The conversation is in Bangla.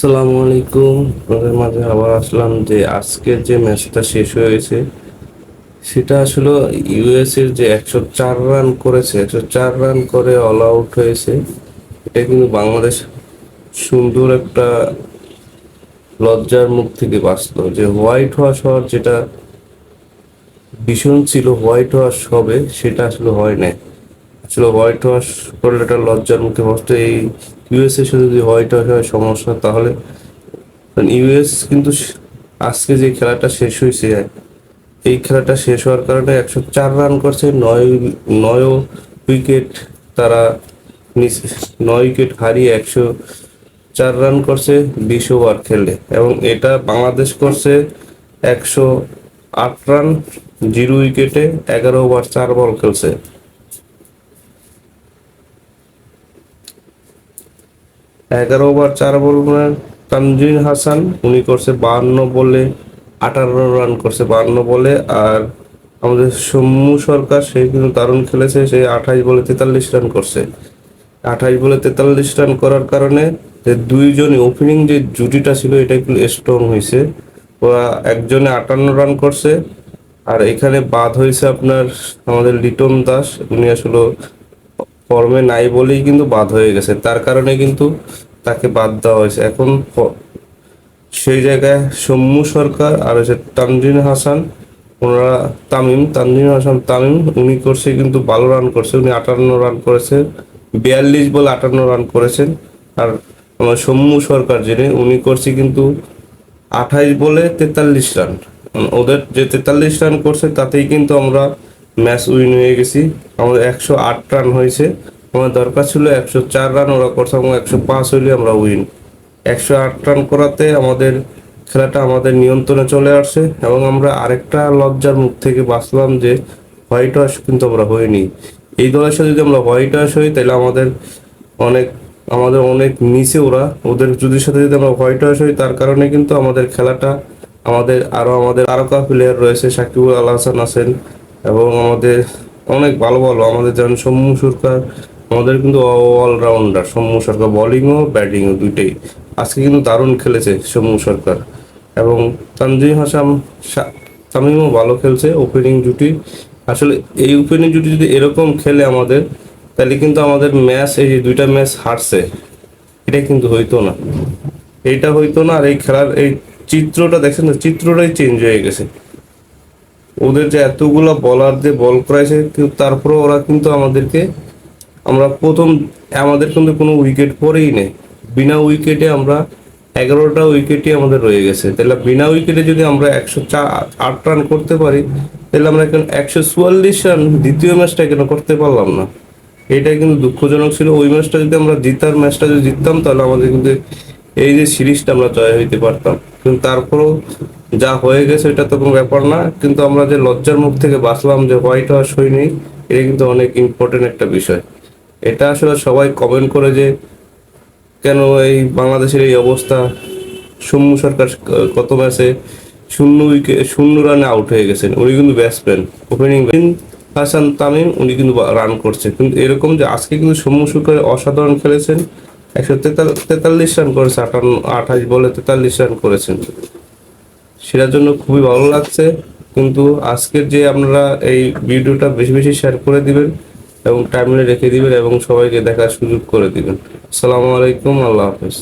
আসসালামু আলাইকুম। আপনাদের মাঝে আবার আসলাম যে আজকে যে ম্যাচটা শেষ হয়েছে, সেটা আসলে ইউএস এর যে একশো চার রান করেছে, একশো চার রান করে অল আউট হয়েছে। এটা কিন্তু বাংলাদেশ সুন্দর একটা লজ্জার মুখ থেকে বাঁচলো। যে হোয়াইট ওয়াশ হওয়ার যেটা ভীষণ ছিল, হোয়াইট ওয়াশ হবে সেটা আসলে হয় নাই। আসলে হোয়াইট ওয়াশ করলে এটা লজ্জার মুখে বসতো এই ইউএসএ সাথে যদি হোয়াইট ওয়াশ হয় সমস্যা তাহলে? ইউএস কিন্তু আজকে যে খেলাটা শেষ হয়েছে এই খেলাটা শেষ হওয়ার কারণে একশো চার রান করছে, নয় নয় উইকেট তারা নয় উইকেট হারিয়ে একশো চার রান করছে বিশ ওভার খেলে এবং এটা বাংলাদেশ করছে একশো আট রান, জিরো উইকেটে এগারো ওভার চার বল খেলছে। এগারো ওভার চার বল তানজিন হাসান, উনি করছে বাহান্ন বলে আঠারো রান করছে বাহান্ন বলে। আর আমাদের সৌম্য সরকার, সে কিন্তু দারুণ খেলেছে, সে আঠাশ বলে তেতাল্লিশ রান করছে। আঠাশ বলে তেতাল্লিশ রান করার কারণে যে দুইজনই ওপেনিং যে জুটিটা ছিল, এটা একটু স্ট্রং হয়েছে। ওরা একজনে আটান্ন রান করছে, আর এখানে বাদ হয়েছে আপনার আমাদের লিটন দাস, উনি আসলে ফর্মে নাই বলেই কিন্তু বাদ হয়ে গেছে। তার কারণে কিন্তু তাকে বাদ দেওয়া হয়েছে। এখন সেই জায়গায় সৌম্য সরকার আর হচ্ছে তানজিন হাসান, ওনারা তামিম, তানজিন হাসান তামিম, উনি করছে কিন্তু ভালো রান করছে, উনি আটান্ন রান করেছে, বিয়াল্লিশ বলে আটান্ন রান করেছেন। আর আমার সৌম্য সরকার যিনি, উনি করছে কিন্তু আঠাইশ বলে তেতাল্লিশ রান। ওদের যে তেতাল্লিশ রান করছে, তাতেই কিন্তু আমরা ম্যাচ উইন হয়ে গেছি। আমাদের একশো আট রান হয়েছে। আমার দরকার ছিল একশো চার রান, ওরা করছে এবং একশো পাঁচ হইলে আমরা উইন। একশো আট রান করাতে আমাদের খেলাটা আমাদের নিয়ন্ত্রণে চলে আসছে এবং আমরা আরেকটা লজ্জার মুখ থেকে বাঁচলাম যে হোয়াইট ওয়াশ কিন্তু আমরা হইনি এই দলের সাথে যদি আমরা হোয়াইট ওয়াশ হই, তাহলে আমাদের অনেক আমাদের অনেক নিচে ওরা। ওদের যদি সাথে যদি আমরা হোয়াইট ওয়াশ হই, তার কারণে কিন্তু আমাদের খেলাটা আমাদের আরও আমাদের তারকা প্লেয়ার রয়েছে সাকিবুল আল হাসান আছেন। এবং আমাদের অনেক ভালো ভালো আমাদের যেমন সৌম্য সরকার, আমাদের কিন্তু অলরাউন্ডার সৌম্য সরকার বোলিংও ব্যাটিংও দুইটাই। আজকে কিন্তু দারুণ খেলেছে সৌম্য সরকার। এবং তানজিম হাসান সা- তামিমও ভালো খেলছে ওপেনিং জুটি। আসলে এই ওপেনিং জুটি যদি এরকম খেলে আমাদের, তাহলে কিন্তু আমাদের ম্যাচ এই যে দুইটা ম্যাচ হারছে, এটা কিন্তু হইতো না। এইটা হইতো না আর এই খেলার, এই চিত্রটা দেখছেন চিত্রটাই চেঞ্জ হয়ে গেছে। ওদের যে এতগুলো বলার দিয়ে বল করাইছে, কিন্তু তারপরে ওরা কিন্তু আমাদেরকে, আমরা প্রথম, আমাদের কিন্তু কোনো উইকেট পরেই নেই। বিনা উইকেটে আমরা এগারোটা উইকেটই আমাদের রয়ে গেছে। তাহলে বিনা উইকেটে যদি আমরা একশো আট রান করতে পারি, তাহলে আমরা এখন একশো চুয়াল্লিশ রান দ্বিতীয় ম্যাচটা কেন করতে পারলাম না? এটা কিন্তু দুঃখজনক ছিল। ওই ম্যাচটা যদি আমরা জিতার ম্যাচটা যদি জিততাম, তাহলে আমাদের কিন্তু এই যে সিরিজটা আমরা জয় হইতে পারতাম। কিন্তু তারপরেও যা হয়ে গেছে এটা তো কোনো ব্যাপার না, কিন্তু আমরা যে লজ্জার মুখ থেকে বাঁচলাম যে হোয়াইট ওয়াশ হয়নি, এটা কিন্তু অনেক ইম্পর্টেন্ট একটা বিষয়। এটা আসলে সবাই কমেন্ট করে যে কেন এই বাংলাদেশের এই অবস্থা? সৌম্য সরকার কত ম্যাচে শূন্য উইকে, শূন্য রানে আউট হয়ে গেছেন, উনি কিন্তু ব্যাটসম্যান ওপেনিং হাসান তামিম, উনি কিন্তু রান করছে কিন্তু এরকম যে আজকে কিন্তু সৌম্য সরকার অসাধারণ খেলেছেন, একশো তেতাল্লিশ রান করেছে, আটান্ন, আঠাশ বলে তেতাল্লিশ রান করেছেন। সেটার জন্য খুবই ভালো লাগছে। কিন্তু আজকের যে আপনারা এই ভিডিওটা বেশি বেশি শেয়ার করে দিবেন এবং টাইমলে রেখে দিবেন এবং সবাইকে দেখার সুযোগ করে দিবেন। আসসালামু আলাইকুম, আল্লাহ হাফেজ।